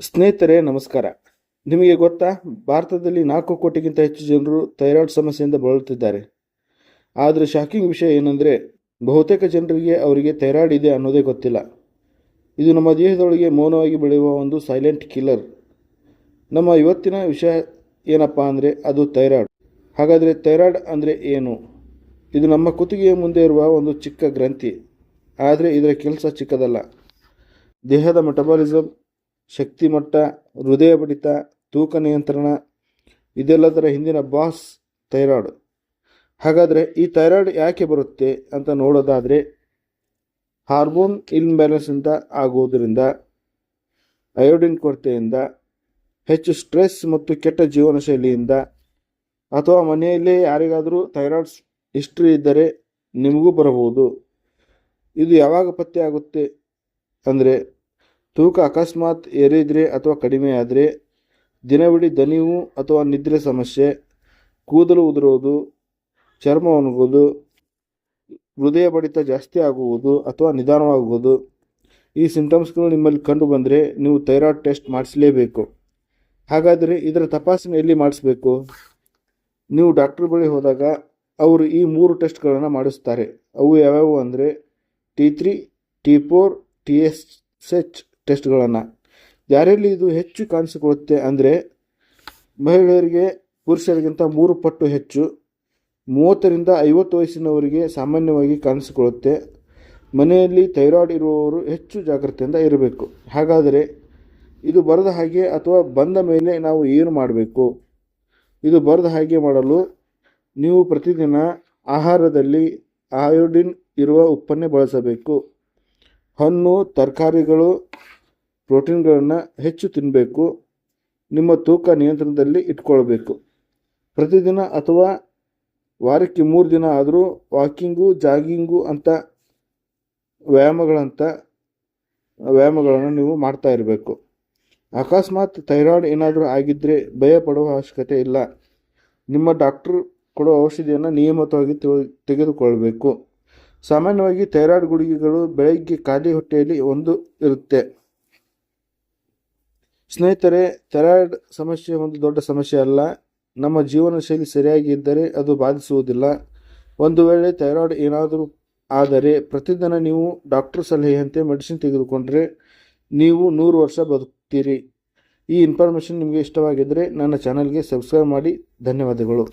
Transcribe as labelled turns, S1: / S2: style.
S1: ಸ್ನೇಹಿತರೆ, ನಮಸ್ಕಾರ. ನಿಮಗೆ ಗೊತ್ತಾ, ಭಾರತದಲ್ಲಿ ನಾಲ್ಕು ಕೋಟಿಗಿಂತ ಹೆಚ್ಚು ಜನರು ಥೈರಾಯ್ಡ್ ಸಮಸ್ಯೆಯಿಂದ ಬಳಲುತ್ತಿದ್ದಾರೆ. ಆದರೆ ಶಾಕಿಂಗ್ ವಿಷಯ ಏನಂದರೆ, ಬಹುತೇಕ ಜನರಿಗೆ ಅವರಿಗೆ ಥೈರಾಯ್ಡ್ ಇದೆ ಅನ್ನೋದೇ ಗೊತ್ತಿಲ್ಲ. ಇದು ನಮ್ಮ ದೇಹದೊಳಗೆ ಮೌನವಾಗಿ ಬೆಳೆಯುವ ಒಂದು ಸೈಲೆಂಟ್ ಕಿಲ್ಲರ್ ನಮ್ಮ ಇವತ್ತಿನ ವಿಷಯ ಏನಪ್ಪ ಅಂದರೆ, ಅದು ಥೈರಾಯ್ಡ್. ಹಾಗಾದರೆ ಥೈರಾಯ್ಡ್ ಅಂದರೆ ಏನು? ಇದು ನಮ್ಮ ಕುತ್ತಿಗೆಯ ಮುಂದೆ ಇರುವ ಒಂದು ಚಿಕ್ಕ ಗ್ರಂಥಿ. ಆದರೆ ಇದರ ಕೆಲಸ ಚಿಕ್ಕದಲ್ಲ. ದೇಹದ ಮೆಟಬಾಲಿಸಮ್ ಶಕ್ತಿ ಮಟ್ಟ ಹೃದಯ ಬಡಿತ ತೂಕ ನಿಯಂತ್ರಣ, ಇದೆಲ್ಲದರ ಹಿಂದಿನ ಬಾಸ್ ಥೈರಾಯ್ಡ್. ಹಾಗಾದರೆ ಈ ಥೈರಾಯ್ಡ್ ಯಾಕೆ ಬರುತ್ತೆ ಅಂತ ನೋಡೋದಾದರೆ, ಹಾರ್ಮೋನ್ ಇನ್ಬ್ಯಾಲೆನ್ಸಿಂದ ಆಗುವುದರಿಂದ, ಅಯೋಡಿನ್ ಕೊರತೆಯಿಂದ, ಹೆಚ್ಚು ಸ್ಟ್ರೆಸ್ ಮತ್ತು ಕೆಟ್ಟ ಜೀವನ ಶೈಲಿಯಿಂದ ಅಥವಾ ಮನೆಯಲ್ಲೇ ಯಾರಿಗಾದರೂ ಥೈರಾಯ್ಡ್ ಹಿಸ್ಟ್ರಿ ಇದ್ದರೆ ನಿಮಗೂ ಬರಬಹುದು. ಇದು ಯಾವಾಗ ಪತ್ತೆ ಆಗುತ್ತೆ ಅಂದರೆ ತೂಕ ಅಕಸ್ಮಾತ್ ಏರಿದರೆ ಅಥವಾ ಕಡಿಮೆಯಾದರೆ ದಿನವಿಡೀ ದಣಿವು ಅಥವಾ ನಿದ್ರೆ ಸಮಸ್ಯೆ, ಕೂದಲು ಉದುರುವುದು ಚರ್ಮ ಒಣಗುವುದು ಹೃದಯ ಬಡಿತ ಜಾಸ್ತಿ ಆಗುವುದು ಅಥವಾ ನಿಧಾನವಾಗುವುದು. ಈ ಸಿಂಟಮ್ಸ್ಗಳು ನಿಮ್ಮಲ್ಲಿ ಕಂಡು ಬಂದರೆ ನೀವು ಥೈರಾಯ್ಡ್ ಟೆಸ್ಟ್ ಮಾಡಿಸಲೇಬೇಕು. ಹಾಗಾದರೆ ಇದರ ತಪಾಸಣೆ ಎಲ್ಲಿ ಮಾಡಿಸ್ಬೇಕು? ನೀವು ಡಾಕ್ಟರ್ ಬಳಿ ಹೋದಾಗ ಅವರು ಈ ಮೂರು ಟೆಸ್ಟ್ಗಳನ್ನು ಮಾಡಿಸ್ತಾರೆ. ಅವು ಯಾವ್ಯಾವು ಅಂದರೆ T three T four T S H ಟೆಸ್ಟ್ಗಳನ್ನು. ಯಾರಲ್ಲಿ ಇದು ಹೆಚ್ಚು ಕಾಣಿಸಿಕೊಳ್ಳುತ್ತೆ ಅಂದರೆ ಮಹಿಳೆಯರಿಗೆ, ಪುರುಷರಿಗಿಂತ ಮೂರು ಪಟ್ಟು ಹೆಚ್ಚು, ಮೂವತ್ತರಿಂದ ಐವತ್ತು ವಯಸ್ಸಿನವರಿಗೆ ಸಾಮಾನ್ಯವಾಗಿ ಕಾಣಿಸಿಕೊಳ್ಳುತ್ತೆ ಮನೆಯಲ್ಲಿ ಥೈರಾಯ್ಡ್ ಇರುವವರು ಹೆಚ್ಚು ಜಾಗ್ರತೆಯಿಂದ ಇರಬೇಕು. ಹಾಗಾದರೆ ಇದು ಬರದ ಹಾಗೆ ಅಥವಾ ಬಂದ ಮೇಲೆ ನಾವು ಏನು ಮಾಡಬೇಕು? ಇದು ಬರದ ಹಾಗೆ ಮಾಡಲು ನೀವು ಪ್ರತಿದಿನ ಆಹಾರದಲ್ಲಿ ಅಯೋಡಿನ್ ಇರುವ ಉಪ್ಪನ್ನೇ ಬಳಸಬೇಕು. ಹಣ್ಣು, ತರಕಾರಿಗಳು ಪ್ರೋಟೀನ್ಗಳನ್ನು ಹೆಚ್ಚು ತಿನ್ನಬೇಕು ನಿಮ್ಮ ತೂಕ ನಿಯಂತ್ರಣದಲ್ಲಿ ಇಟ್ಕೊಳ್ಬೇಕು. ಪ್ರತಿದಿನ ಅಥವಾ ವಾರಕ್ಕೆ ಮೂರು ದಿನ ಆದರೂ ವಾಕಿಂಗು, ಜಾಗಿಂಗು ಅಂತ ವ್ಯಾಯಾಮಗಳಂಥ ವ್ಯಾಯಾಮಗಳನ್ನು ನೀವು ಮಾಡ್ತಾ ಇರಬೇಕು. ಅಕಸ್ಮಾತ್ ಥೈರಾಯ್ಡ್ ಏನಾದರೂ ಆಗಿದ್ದರೆ ಭಯ ಪಡುವ ಅವಶ್ಯಕತೆ ಇಲ್ಲ. ನಿಮ್ಮ ಡಾಕ್ಟ್ರು ಕೊಡೋ ಔಷಧಿಯನ್ನು ನಿಯಮಿತವಾಗಿ ತೆಗೆ- ತೆಗೆದುಕೊಳ್ಬೇಕು. ಸಾಮಾನ್ಯವಾಗಿ ಥೈರಾಯ್ಡ್ ಗುಳಿಗೆಗಳು ಬೆಳಗ್ಗೆ ಖಾಲಿ ಹೊಟ್ಟೆಯಲ್ಲಿ ಒಂದು ಇರುತ್ತೆ. ಸ್ನೇಹಿತರೆ, ಥೈರಾಯ್ಡ್ ಸಮಸ್ಯೆ ಒಂದು ದೊಡ್ಡ ಸಮಸ್ಯೆ ಅಲ್ಲ. ನಮ್ಮ ಜೀವನ ಶೈಲಿ ಸರಿಯಾಗಿ ಇದ್ದರೆ ಅದು ಬಾಧಿಸುವುದಿಲ್ಲ. ಒಂದು ವೇಳೆ ಥೈರಾಯ್ಡ್ ಏನಾದರೂ ಆದರೆ ಪ್ರತಿದಿನ ನೀವು ಡಾಕ್ಟರ್ ಸಲಹೆಯಂತೆ ಮೆಡಿಸಿನ್ ತೆಗೆದುಕೊಂಡ್ರೆ ನೀವು ನೂರು ವರ್ಷ ಬದುಕ್ತೀರಿ. ಈ ಇನ್ಫಾರ್ಮೇಷನ್ ನಿಮಗೆ ಇಷ್ಟವಾಗಿದ್ದರೆ ನನ್ನ ಚಾನಲ್ಗೆ ಸಬ್ಸ್ಕ್ರೈಬ್ ಮಾಡಿ. ಧನ್ಯವಾದಗಳು.